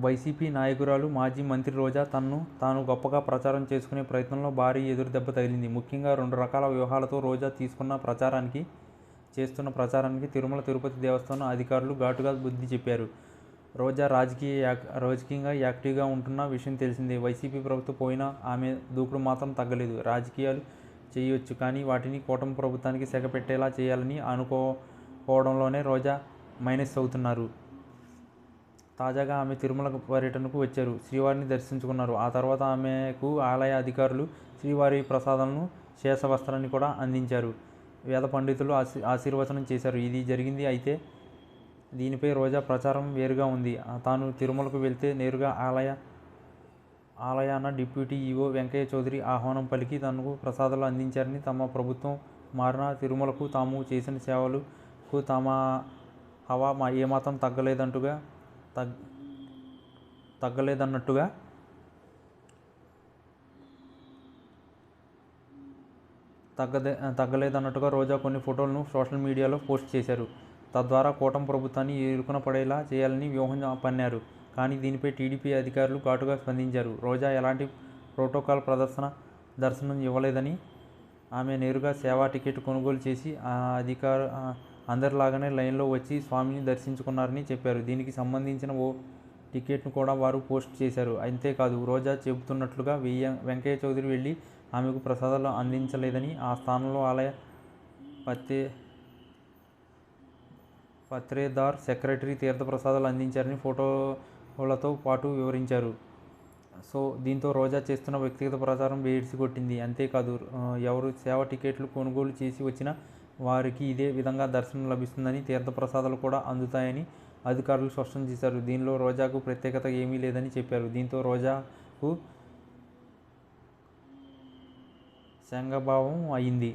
YCP నాయకురాలు మాజీ మంత్రి రోజా తనను తాను గొప్పగా ప్రచారం చేసుకునే ప్రయత్నంలో భారీ ఎదురుదెబ్బ తగిలింది. ముఖ్యంగా రెండు రకాల వ్యూహాలతో రోజా తీసుకున్న ప్రచారానికి చేస్తున్న ప్రచారానికి తిరుమల తిరుపతి దేవస్థానం అధికారులు ఘాటుగా బుద్ధి చెప్పారు. రోజా రాజకీయ యాక్ రాజకీయంగా యాక్టివ్గా ఉంటున్న విషయం తెలిసిందే. వైసీపీ ప్రభుత్వం పోయినా ఆమె దూకుడు మాత్రం తగ్గలేదు. రాజకీయాలు చేయొచ్చు కానీ వాటిని కూటమి ప్రభుత్వానికి సెగపెట్టేలా చేయాలని అనుకోవడంలోనే రోజా మైనస్ అవుతున్నారు. తాజాగా ఆమె తిరుమల పర్యటనకు వచ్చారు. శ్రీవారిని దర్శించుకున్నారు. ఆ తర్వాత ఆమెకు ఆలయ అధికారులు శ్రీవారి ప్రసాదాలను శేషవస్త్రాన్ని కూడా అందించారు. వేద పండితులు ఆశీ ఆశీర్వచనం చేశారు. ఇది జరిగింది అయితే దీనిపై రోజా ప్రచారం వేరుగా ఉంది. తాను తిరుమలకు వెళ్తే నేరుగా ఆలయ ఆలయాన డిప్యూటీ ఈవో వెంకయ్య చౌదరి ఆహ్వానం పలికి తనకు ప్రసాదాలు అందించారని తమ ప్రభుత్వం మారిన తిరుమలకు తాము చేసిన సేవలకు తమ హవా ఏమాత్రం తగ్గలేదంటుగా తగ్ తగ్గలేదన్నట్టుగా తగ్గదే తగ్గలేదన్నట్టుగా రోజా కొన్ని ఫోటోలను సోషల్ మీడియాలో పోస్ట్ చేశారు. తద్వారా కూటమి ప్రభుత్వాన్ని ఇరుకున పడేలా చేయాలని వ్యూహం పన్నారు. కానీ దీనిపై టీడీపీ అధికారులు ఘాటుగా స్పందించారు. రోజా ఎలాంటి ప్రోటోకాల్ ప్రదర్శన దర్శనం ఇవ్వలేదని ఆమె నేరుగా సేవా టికెట్ కొనుగోలు చేసి ఆ అధికార అందరిలాగానే లైన్లో వచ్చి స్వామిని దర్శించుకున్నారని చెప్పారు. దీనికి సంబంధించిన ఓ టికెట్ను కూడా వారు పోస్ట్ చేశారు. అంతేకాదు రోజా చెబుతున్నట్లుగా వెయ్య వెంకయ్య చౌదరి వెళ్ళి ఆమెకు ప్రసాదాలు అందించలేదని ఆ స్థానంలో ఆలయ పత్తే పత్రేదార్ సెక్రటరీ తీర్థప్రసాదాలు అందించారని ఫోటోలతో పాటు వివరించారు. సో దీంతో రోజా చేస్తున్న వ్యక్తిగత ప్రచారం వేడిసి కొట్టింది. అంతేకాదు ఎవరు సేవ టికెట్లు కొనుగోలు చేసి వచ్చిన వారికి ఇదే విధంగా దర్శనం లభిస్తుందని తీర్థప్రసాదాలు కూడా అందుతాయని అధికారులు స్పష్టం చేశారు. దీనిలో రోజాకు ప్రత్యేకత ఏమీ లేదని చెప్పారు. దీంతో రోజాకు శంగభావం అయింది.